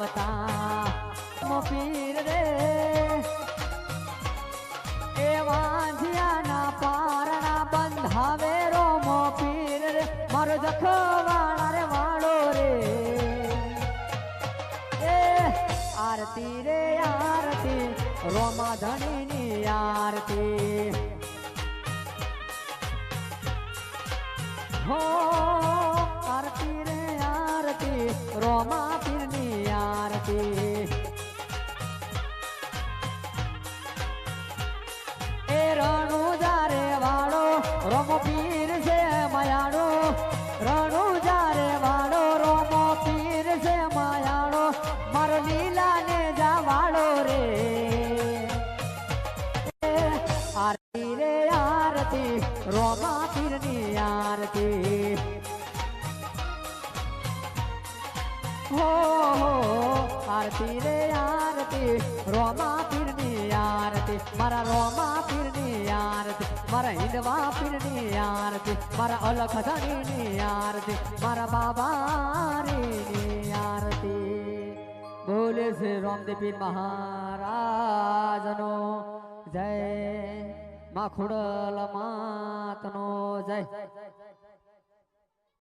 આવતા મો પીર રે. એ વાંધિયાના પારણા બંધાવે રોમો પીર રે. મારો જખવાળા રે વાળો રે. એ આરતી રે, આરતી રોમા ધણીની આરતી. હો મારો લીલા ને જા વાળો રે આરતી રે, આરતી, રોમા પીરની આરતી. હો હો, આરતી રે, આરતી, રોમા પીરની આરતી. મારા રોમા પીરની આરતી, મારા હિંદવા પીરની આરતી, મારા અલખ ધણીની આરતી, મારા બાબા આરતી બોલે શ્રી રામદેવી મહારાજનો. જય માખુડલ ખોડલ માતનો જય.